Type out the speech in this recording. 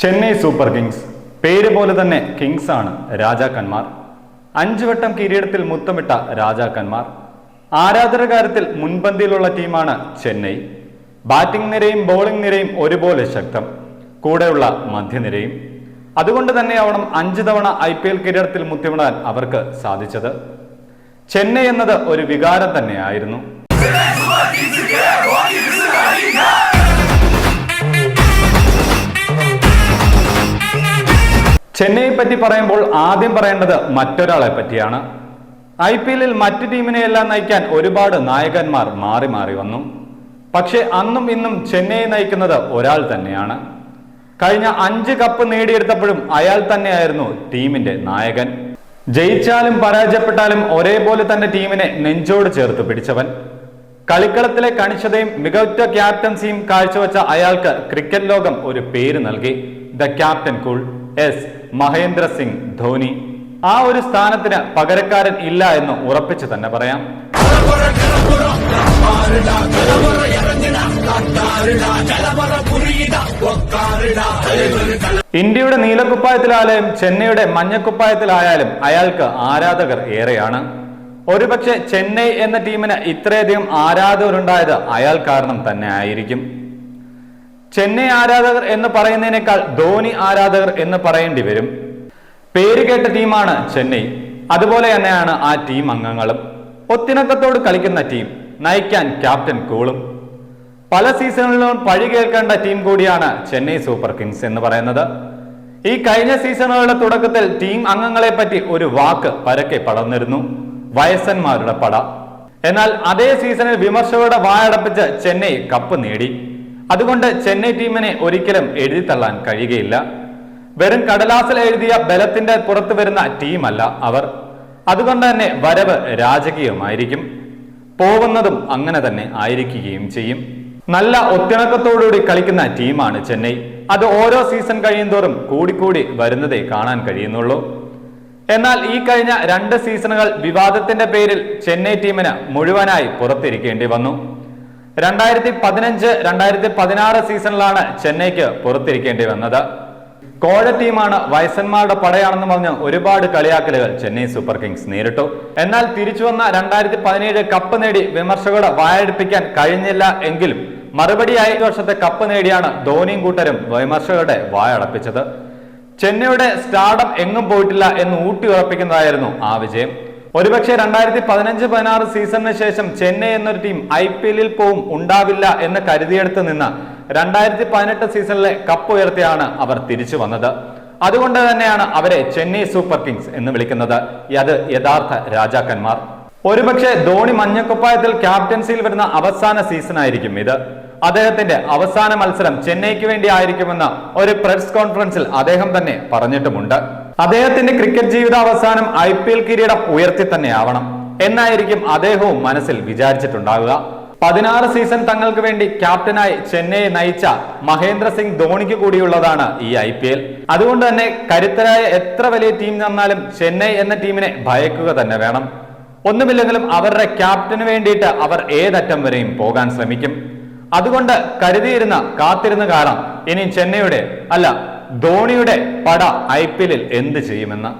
Chennai super Kings. പേര് പോലെ തന്നെ കിങ്സ് ആണ് രാജാക്കന്മാർ. അഞ്ചു വട്ടം കിരീടത്തിൽ മുത്തമിട്ട രാജാക്കന്മാർ. ആരാധന കാര്യത്തിൽ മുൻപന്തിയിലുള്ള ടീമാണ് ചെന്നൈ. ബാറ്റിംഗ് നിരയും ബോളിംഗ് നിരയും ഒരുപോലെ ശക്തം. കൂടെയുള്ള മധ്യനിരയും അതുകൊണ്ട് തന്നെയാവണം അഞ്ച് തവണ ഐ പി എൽ കിരീടത്തിൽ മുത്തമിടാൻ അവർക്ക് സാധിച്ചത്. ചെന്നൈ എന്നത് ഒരു വികാരം തന്നെയായിരുന്നു. ചെന്നൈയെ പറ്റി പറയുമ്പോൾ ആദ്യം പറയേണ്ടത് മറ്റൊരാളെ പറ്റിയാണ്. ഐ പി എല്ലിൽ മറ്റു ടീമിനെയെല്ലാം നയിക്കാൻ ഒരുപാട് നായകന്മാർ മാറി മാറി വന്നു. പക്ഷേ അന്നും ഇന്നും ചെന്നൈയെ നയിക്കുന്നത് ഒരാൾ തന്നെയാണ്. കഴിഞ്ഞ അഞ്ച് കപ്പ് നേടിയെടുത്തപ്പോഴും അയാൾ തന്നെയായിരുന്നു ടീമിന്റെ നായകൻ. ജയിച്ചാലും പരാജയപ്പെട്ടാലും ഒരേപോലെ തന്നെ ടീമിനെ നെഞ്ചോട് ചേർത്ത് പിടിച്ചവൻ. കളിക്കളത്തിലെ കണിശതയും മികവുറ്റ ക്യാപ്റ്റൻസിയും കാഴ്ചവെച്ച അയാൾക്ക് ക്രിക്കറ്റ് ലോകം ഒരു പേര് നൽകി. The captain cool S. Mahendra Singh Dhoni ആ ഒരു സ്ഥാനത്തിന് പകരക്കാരൻ ഇല്ല എന്ന് ഉറപ്പിച്ചു തന്നെ പറയാം. ഇന്ത്യയുടെ നീലക്കുപ്പായത്തിലായാലും ചെന്നൈയുടെ മഞ്ഞക്കുപ്പായത്തിലായാലും അയാൾക്ക് ആരാധകർ ഏറെയാണ്. ഒരുപക്ഷെ ചെന്നൈ എന്ന ടീമിന് ഇത്രയധികം ആരാധകരുണ്ടായത് അയാൾ കാരണം തന്നെ ആയിരിക്കും. ചെന്നൈ ആരാധകർ എന്ന് പറയുന്നതിനേക്കാൾ ധോനി ആരാധകർ എന്ന് പറയേണ്ടി വരും. പേര് കേട്ട ടീമാണ് ചെന്നൈ. അതുപോലെ തന്നെയാണ് ആ ടീം അംഗങ്ങളും. ഒത്തിണക്കത്തോട് കളിക്കുന്ന ടീം നയിക്കാൻ ക്യാപ്റ്റൻ കൂളും. പല സീസണുകളിലും പഴി കേൾക്കേണ്ട ടീം കൂടിയാണ് ചെന്നൈ സൂപ്പർ കിങ്സ് എന്ന് പറയുന്നത്. ഈ കഴിഞ്ഞ സീസണുകളുടെ തുടക്കത്തിൽ ടീം അംഗങ്ങളെ പറ്റി ഒരു വാക്ക് പരക്കെ പടർന്നിരുന്നു. വയസ്സന്മാരുടെ പട. എന്നാൽ അതേ സീസണിൽ വിമർശകരുടെ വായടപ്പിച്ച് ചെന്നൈ കപ്പ് നേടി. അതുകൊണ്ട് ചെന്നൈ ടീമിനെ ഒരിക്കലും എഴുതി തള്ളാൻ കഴിയുകയില്ല. വെറും കടലാസിൽ എഴുതിയ ബലത്തിന്റെ പുറത്തു വരുന്ന ടീമല്ല അവർ. അതുകൊണ്ട് തന്നെ വരവ് രാജകീയമായിരിക്കും. പോകുന്നതും അങ്ങനെ തന്നെ ആയിരിക്കുകയും ചെയ്യും. നല്ല ഒത്തിണക്കത്തോടുകൂടി കളിക്കുന്ന ടീമാണ് ചെന്നൈ. അത് ഓരോ സീസൺ കഴിയുന്തോറും കൂടിക്കൂടി വരുന്നതേ കാണാൻ കഴിയുന്നുള്ളൂ. എന്നാൽ ഈ കഴിഞ്ഞ രണ്ട് സീസണുകൾ വിവാദത്തിന്റെ പേരിൽ ചെന്നൈ ടീമിന് മുഴുവനായി പുറത്തിരിക്കേണ്ടി വന്നു. രണ്ടായിരത്തി പതിനഞ്ച് രണ്ടായിരത്തി പതിനാറ് സീസണിലാണ് ചെന്നൈക്ക് പുറത്തിരിക്കേണ്ടി വന്നത്. കോഴ ടീമാണ് വയസ്സന്മാരുടെ പടയാണെന്ന് പറഞ്ഞ് ഒരുപാട് കളിയാക്കലുകൾ ചെന്നൈ സൂപ്പർ കിങ്സ് നേരിട്ടു. എന്നാൽ തിരിച്ചു വന്ന രണ്ടായിരത്തി പതിനേഴ് കപ്പ് നേടി വിമർശകരുടെ വായടിപ്പിക്കാൻ കഴിഞ്ഞില്ല എങ്കിലും മറുപടിയായി ഈ വർഷത്തെ കപ്പ് നേടിയാണ് ധോണിയും കൂട്ടരും വിമർശകരുടെ വായടപ്പിച്ചത് ചെന്നൈയുടെ സ്റ്റാർഡം എങ്ങും പോയിട്ടില്ല എന്ന് ഊട്ടി ഉറപ്പിക്കുന്നതായിരുന്നു ആ വിജയം. ഒരുപക്ഷെ രണ്ടായിരത്തി പതിനഞ്ച് പതിനാറ് സീസണിന് ശേഷം ചെന്നൈ എന്നൊരു ടീം ഐ പി എല്ലിൽ പോവും ഉണ്ടാവില്ല എന്ന് കരുതിയെടുത്ത് നിന്ന് രണ്ടായിരത്തി പതിനെട്ട് സീസണിലെ കപ്പ് ഉയർത്തിയാണ് അവർ തിരിച്ചു വന്നത്. അതുകൊണ്ട് തന്നെയാണ് അവരെ ചെന്നൈ സൂപ്പർ കിങ്സ് എന്ന് വിളിക്കുന്നത്. അത് യഥാർത്ഥ രാജാക്കന്മാർ. ഒരുപക്ഷെ ധോണി മഞ്ഞക്കുപ്പായത്തിൽ ക്യാപ്റ്റൻസിയിൽ വരുന്ന അവസാന സീസൺ ആയിരിക്കും ഇത്. അദ്ദേഹത്തിന്റെ അവസാന മത്സരം ചെന്നൈക്ക് വേണ്ടി ആയിരിക്കുമെന്ന് ഒരു പ്രസ് കോൺഫറൻസിൽ അദ്ദേഹം തന്നെ പറഞ്ഞിട്ടുമുണ്ട്. അദ്ദേഹത്തിന്റെ ക്രിക്കറ്റ് ജീവിത അവസാനം ഐ പി എൽ കിരീടം ഉയർത്തി തന്നെ ആവണം. എന്നായിരിക്കും അദ്ദേഹവും മനസ്സിൽ വിചാരിച്ചിട്ടുണ്ടാകുക പതിനാറ് സീസൺ തങ്ങൾക്ക് വേണ്ടി ക്യാപ്റ്റനായി ചെന്നൈയെ നയിച്ച മഹേന്ദ്ര സിംഗ് ധോണിക്ക് കൂടിയുള്ളതാണ് ഈ ഐ പി എൽ. അതുകൊണ്ട് തന്നെ കരുത്തരായ എത്ര വലിയ ടീം വന്നാലും ചെന്നൈ എന്ന ടീമിനെ ഭയക്കുക തന്നെ വേണം. ഒന്നുമില്ലെങ്കിലും അവരുടെ ക്യാപ്റ്റന് വേണ്ടിയിട്ട് അവർ ഏതറ്റം വരെയും പോകാൻ ശ്രമിക്കും. അതുകൊണ്ട് കരുതിയിരുന്ന കാത്തിരുന്ന കാലം ഇനി ചെന്നൈയുടെ അല്ല ധോണിയുടെ പട ഐ പി എല്ലിൽ എന്ത് ചെയ്യുമെന്ന്